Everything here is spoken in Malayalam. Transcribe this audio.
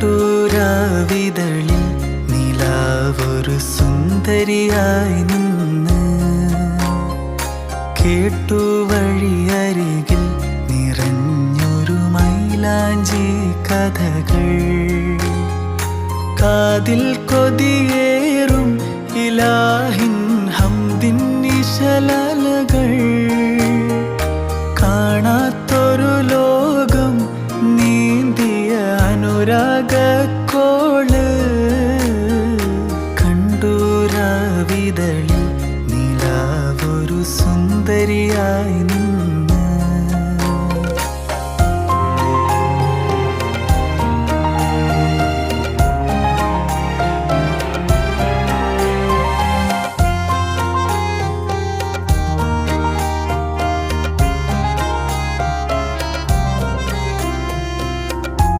കണ്ടൂരാവിതളിൽ നിലാവൊരു സുന്ദരിയായി നിന്ന് കേട്ടു വഴിയരികിൽ നിറഞ്ഞൊരു മൈലാഞ്ചി കഥകൾ. കാതിൽ കൊതിയേറും ഇലാഹിൻ പരാഗക്കോൾ കണ്ടൂരാവിതളിൽ നിലാവൊരു സുന്ദരിയായി നീ